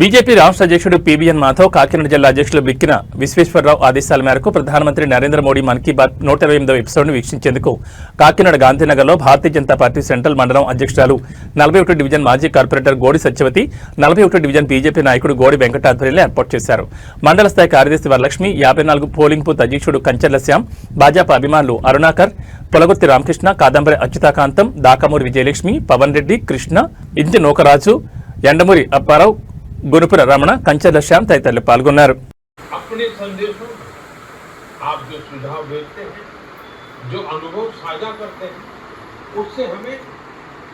BJP రాష్ట్ర అధ్యక్షుడు PBN Madhav Kakinada జిల్లా అధ్యక్షులు బిక్కిన విశ్వేశ్వరరావు ఆదేశాల మేరకు ప్రధానమంత్రి నరేంద్ర మోడీ మన్ కీ బాత్ నూట ఇరవై ఎనిమిదవ ఎపిసోడ్ను వీక్షించేందుకు కాకినాడ గాంధీనగర్లో భారతీయ జనతా పార్టీ సెంట్రల్ మండలం అధ్యక్షురాలు నలభై ఒకటి డివిజన్ మాజీ కార్పొరేటర్ గోడి సత్యవతి నలభై ఒకటి డివిజన్ బీజేపీ నాయకుడు గోడి వెంకటాధ్వర్యంలో ఏర్పాటు చేశారు. మండల స్థాయి కార్యదర్శి వరలక్ష్మి యాభై నాలుగు పోలింగ్ బూత్ అధ్యక్షుడు కంచర్ల శ్యామ్ భాజపా అభిమానులు అరుణాకర్ పొలగుర్తి రామకృష్ణ కాదంబరి అచ్యుతాకాంతం దాకమూరి విజయలక్ష్మి పవన్ రెడ్డి కృష్ణ ఇంటి నూకరాజు ఎండమూరి అప్పారావు గురుపుర రమణ కంచెల శ్యామ్ తదితరులు పాల్గొన్నారు अपने संदेशों में आप जो सुझाव भेजते हैं जो अनुभव साझा करते हैं उससे हमें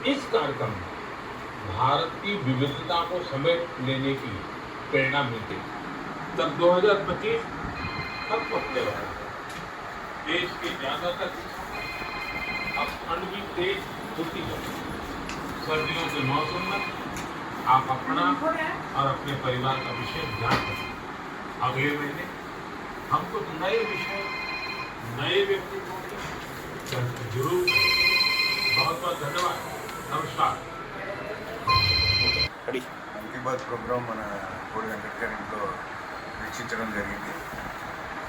इस कार्यक्रम में भारत की विविधता को समेट लेने की प्रेरणा मिलती है तब 2025 कब पहुंचने वाला है देश के ज्यादातर हिस्सों में अब ठंड भी तेज होती है सर्दियों के मौसम में आप अपना और अपने परिवार का विशेष ध्यान रखें अगले महीने हम कुछ नए विषय नए व्यक्तित्वों की चर्चा जरूर करें। बहुत बहुत धन्यवाद नमस्कार మన్ కీ బాత్ ప్రోగ్రాం మన కోడి వెంకట్ గారి ఇంట్లో వీక్షించడం జరిగింది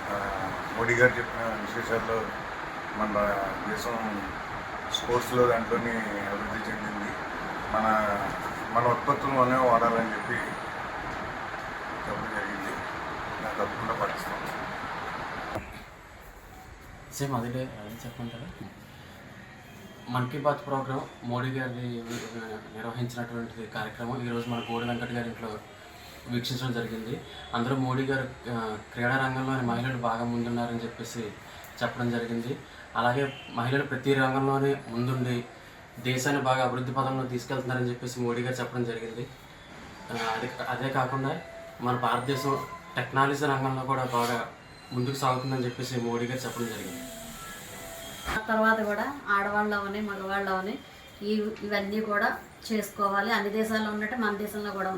ఆ, మోడీ గారు చెప్పిన విశేషాల్లో మన దేశం స్పోర్ట్స్లో దాంట్లోని అభివృద్ధి చెందింది మన మన ఉత్పత్తులు వాడాలని చెప్పి చెప్పడం జరిగింది. నేను తప్పకుండా పాటిస్తాం. సేమ్ అదే అదే చెప్పమంటారా? మన్ కీ బాత్ ప్రోగ్రాం మోడీ గారి నిర్వహించినటువంటి కార్యక్రమం ఈరోజు మన గోడి వెంకట్ గారి ఇంట్లో వీక్షించడం జరిగింది. అందులో మోడీ గారు క్రీడా రంగంలోని మహిళలు బాగా ముందున్నారని చెప్పేసి చెప్పడం జరిగింది. అలాగే మహిళలు ప్రతి రంగంలోనే ముందుండి దేశాన్ని బాగా అభివృద్ధి పదంలో తీసుకెళ్తున్నారని చెప్పేసి మోడీ గారు చెప్పడం జరిగింది. అదే అదే కాకుండా మన భారతదేశం టెక్నాలజీ రంగంలో కూడా బాగా ముందుకు సాగుతుందని చెప్పేసి మోడీ గారు చెప్పడం జరిగింది. ఆ తర్వాత కూడా ఆడవాళ్ళవని మగవాళ్ళు అవని ఇవన్నీ కూడా చేసుకోవాలి. అన్ని దేశాల్లో ఉన్నట్టు మన దేశంలో కూడా